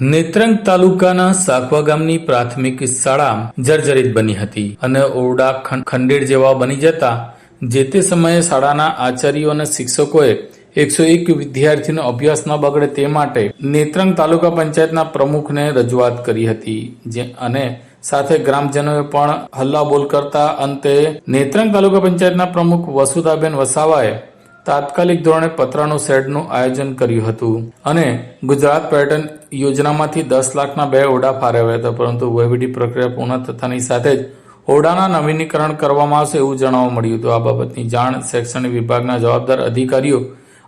નેત્રંગ તાલુકાના સાકવા ગામની પ્રાથમિક શાળા જર્જરિત બની હતી અને ઓરડા ખંડેડ જેવા બની જતા જે તે સમયે શાળાના આચાર્યો અને શિક્ષકોએ એકસો એક વિદ્યાર્થીનો અભ્યાસ ન બગડે તે માટે નેત્રંગ તાલુકા પંચાયતના પ્રમુખને રજૂઆત કરી હતી. જે, અને સાથે ગ્રામજનોએ પણ હલ્લાબોલ કરતા અંતે નેત્રંગ તાલુકા પંચાયતના પ્રમુખ વસુદાબેન વસાવાએ તાત્કાલિક ધોરણે પતરાનું શેડનું આયોજન કર્યું હતું અને ગુજરાત પર્યટન યોજનામાંથી દસ લાખના બે ઓરડા ફાળવ્યા હતા, પરંતુ વહીવટી પ્રક્રિયા પૂર્ણ થતાની સાથે જ ઓરડાના નવીનીકરણ કરવામાં આવશે એવું જણાવવા મળ્યું હતું. આ બાબતની જાણ શૈક્ષણિક વિભાગના જવાબદાર અધિકારીઓ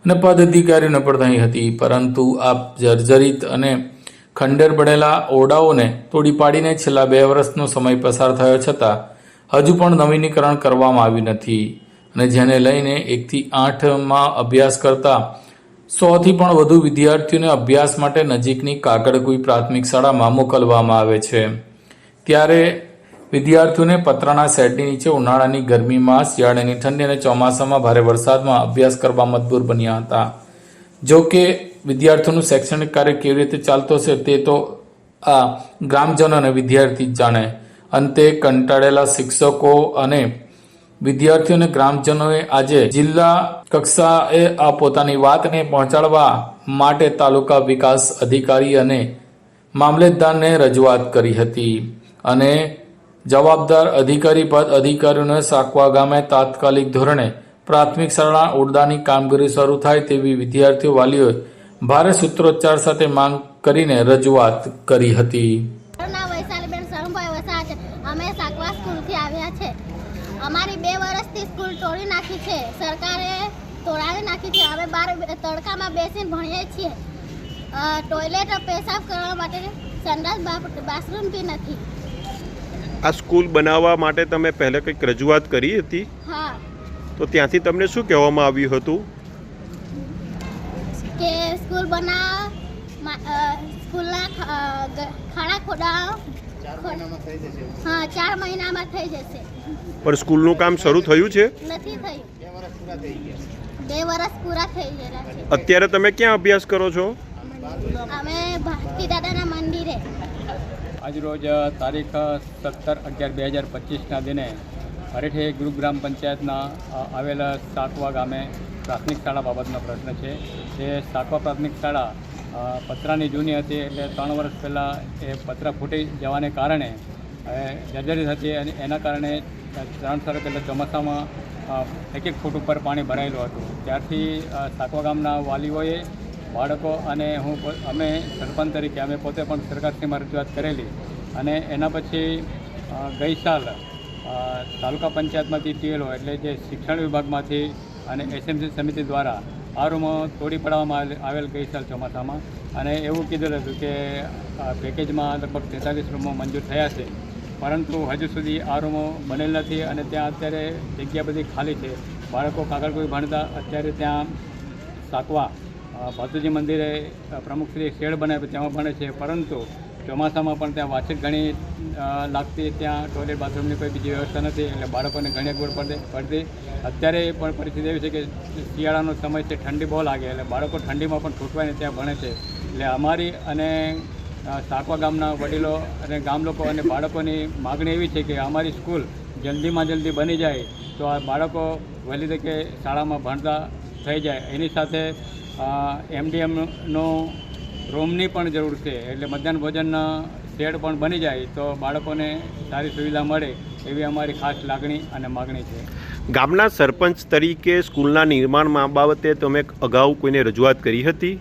અને પદ અધિકારીઓને પણ થઈ હતી. પરંતુ આ જર્જરિત અને ખંડેર બનેલા ઓરડાઓને તોડી પાડીને છેલ્લા બે વર્ષનો સમય પસાર થયો છતાં હજુ પણ નવીનીકરણ કરવામાં આવ્યું નથી. અને જેને લઈને એકથી આઠમાં અભ્યાસ કરતા સોથી પણ વધુ વિદ્યાર્થીઓને અભ્યાસ માટે નજીકની કાગળગુઈ પ્રાથમિક શાળામાં મોકલવામાં આવે છે. ત્યારે વિદ્યાર્થીઓને પતરાના શેડની નીચે ઉનાળાની ગરમીમાં શિયાળાની ઠંડી અને ચોમાસામાં ભારે વરસાદમાં અભ્યાસ કરવા મજબૂર બન્યા હતા. જો કે વિદ્યાર્થીઓનું શૈક્ષણિક કાર્ય કેવી રીતે ચાલતું હશે તે તો આ ગ્રામજનો અને વિદ્યાર્થી જ જાણે. અંતે કંટાળેલા શિક્ષકો અને વિદ્યાર્થીઓ અને ગ્રામજનોએ આજે જિલ્લા કક્ષાએ આ પોતાની વાતને પહોંચાડવા માટે તાલુકા વિકાસ અધિકારી અને મામલતદારને રજૂઆત કરી હતી અને જવાબદાર અધિકારી પદ અધિકારીઓને સાકવા ગામે તાત્કાલિક ધોરણે પ્રાથમિક શાળા ઓરડાની કામગીરી શરૂ થાય તેવી વિદ્યાર્થીઓ વાલીઓએ ભારે સૂત્રોચ્ચાર સાથે માંગ કરીને રજૂઆત કરી હતી મારું નામ વૈશાલીબેન શરણભાઈ વસા છે અમે સાકવા સ્કૂલથી આવ્યા છે અમારી બે વર્ષથી સ્કૂલ તોડી નાખી છે. સરકારે તોડાવી નાખી છે. અમે બાર તડકામાં બેસીને ભણીએ છીએ. ટોયલેટ પેશાબ કરવા માટે સંડાસ બાથરૂમ બી નથી. આ સ્કૂલ બનાવવા માટે તમે પહેલે કંઈક રજૂઆત કરી હતી? હા. તો ત્યાંથી તમને શું કહેવામાં આવ્યું હતું? કે સ્કૂલ બનાવ સ્કૂલના ખાડા ખોદાવ હા ચાર મહિનામાં થઈ જશે. પણ સ્કૂલનું કામ શરૂ થયું છે? નથી થયું. બે વર્ષ પૂરા થઈ ગયા. છે. અત્યારે તમે ક્યાં અભ્યાસ કરો છો? અમે દાદાના મંદિરે. આજરોજ તારીખ સત્તર અગિયાર બે હજાર પચીસના દિને હરેઠે ગુરુગ્રામ પંચાયતના આવેલા સાકવા ગામે પ્રાથમિક શાળા બાબતનો પ્રશ્ન છે. જે સાકવા પ્રાથમિક શાળા પતરાની જૂની હતી એટલે ત્રણ વર્ષ પહેલાં એ પતરા ફૂટી જવાને કારણે જર્જરી હતી અને એના કારણે ત્રણ સાલ પહેલાં ચોમાસામાં એક એક ફૂટ ઉપર પાણી ભરાયેલું હતું. ત્યારથી સાકવા ગામના વાલીઓએ, બાળકો અને હું અમે સરપંચ તરીકે અમે પોતે પણ સરકારશ્રીમાં રજૂઆત કરેલી. અને એના પછી ગઈ સાલ તાલુકા પંચાયતમાંથી ટીએલઓ એટલે જે શિક્ષણ વિભાગમાંથી અને એસએમસી સમિતિ દ્વારા આ રૂમો તોડી પાડવામાં આવેલ- ગઈ સાલ ચોમાસામાં. અને એવું કીધેલું હતું કે આ પેકેજમાં લગભગ તેતાલીસ રૂમો મંજૂર થયા છે. પરંતુ હજુ સુધી આ રૂમો બનેલ નથી અને ત્યાં અત્યારે જગ્યા બધી ખાલી છે. બાળકો કાગળ કોઈ ભણતા અત્યારે ત્યાં સાકવા ભાતુજી મંદિરે અ, પ્રમુખશ્રી શેડ બનાવ્યો તેમાં ભણે છે. પરંતુ ચોમાસામાં પણ ત્યાં વાંચિત ઘણી લાગતી ત્યાં ટોયલેટ બાથરૂમની કોઈ બીજી વ્યવસ્થા નથી, એટલે બાળકોને ઘણી અગવડ પડતી પડતી. અત્યારે પણ પરિસ્થિતિ એવી છે કે શિયાળાનો સમય છે, ઠંડી બહુ લાગે, એટલે બાળકો ઠંડીમાં પણ ઠૂંઠવાઈને ત્યાં ભણે છે. એટલે અમારી અને સાકવા ગામના વડીલો અને ગામ લોકો અને બાળકોની માગણી એવી છે કે અમારી સ્કૂલ જલ્દીમાં જલ્દી બની જાય, તો આ બાળકો વહેલી તકે શાળામાં ભણતા થઈ જાય. એની સાથે એમડીએમનો રૂમની પણ જરૂર છે. એટલે મધ્યાહન ભોજનના શેડ પણ બની જાય તો બાળકોને સારી સુવિધા મળે એવી અમારી ખાસ લાગણી અને માગણી છે. ગામના સરપંચ તરીકે સ્કૂલના નિર્માણ બાબતે તમે અગાઉ કોઈને રજૂઆત કરી હતી?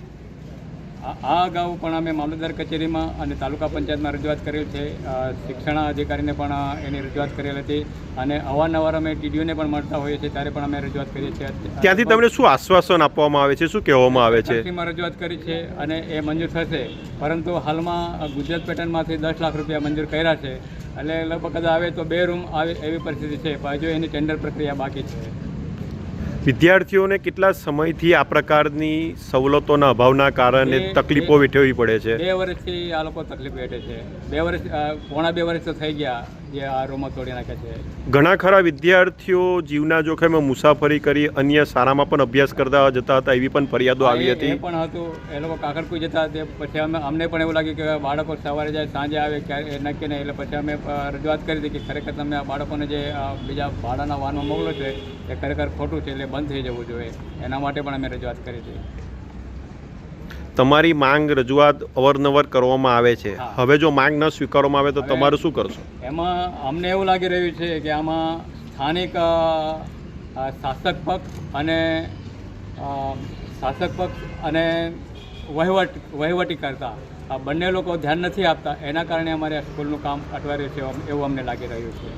આ અગાઉ પણ અમે મામલતદાર કચેરીમાં અને તાલુકા પંચાયતમાં રજૂઆત કરેલ છે. શિક્ષણ અધિકારીને પણ એની રજૂઆત કરેલ હતી અને અવારનવાર અમે ટીડીઓને પણ મળતા હોઈએ છીએ ત્યારે પણ અમે રજૂઆત કરીએ છીએ. ત્યાંથી તમને શું આશ્વાસન આપવામાં આવે છે? શું કહેવામાં આવે છે? રજૂઆત કરી છે અને એ મંજૂર થશે. પરંતુ હાલમાં ગુજરાત પેટર્નમાંથી દસ લાખ રૂપિયા મંજૂર કર્યા છે. એટલે લગભગ કદાચ આવે તો બે રૂમ આવે એવી પરિસ્થિતિ છે. પણ હજુ એની ટેન્ડર પ્રક્રિયા બાકી છે. વિદ્યાર્થીઓને કેટલા સમયથી આ પ્રકારની સવલતોના અભાવના કારણે તકલીફો વેઠવી પડે છે? બે વર્ષથી આ લોકો તકલીફ વેઠે છે. બે વર્ષ પોણા બે વર્ષ તો થઈ ગયા જે આ રૂમો તોડી નાખે છે. ઘણા ખરા વિદ્યાર્થીઓ જીવના જોખમે મુસાફરી કરી અન્ય શાળામાં પણ અભ્યાસ કરતા જતા હતા એવી પણ ફરિયાદો આવી હતી. પણ હતું. એ લોકો કાકરકુઈ જતા તે પછી અમે અમને પણ એવું લાગ્યું કે બાળકો સવારે જાય સાંજે આવે ક્યારે નક્કી નહીં. એટલે પછી અમે રજૂઆત કરી હતી કે ખરેખર તમે આ બાળકોને જે બીજા ભાડાના વાનમાં મોકલો છે એ ખરેખર ખોટું છે એટલે બંધ થઈ જવું જોઈએ. એના માટે પણ અમે રજૂઆત કરી હતી તમારી માંગ રજૂઆત અવરનવર કરવામાં આવે છે. હવે જો માંગ ન સ્વીકારવામાં આવે તો તમારું શું કરશો? એમાં અમને એવું લાગી રહ્યું છે કે આમાં સ્થાનિક શાસક પક્ષ અને શાસક પક્ષ અને વહીવટ વહીવટી કરતા આ બંને લોકો ધ્યાન નથી આપતા. એના કારણે અમારે સ્કૂલનું કામ અટવાઈ છે એવું અમને લાગી રહ્યું છે.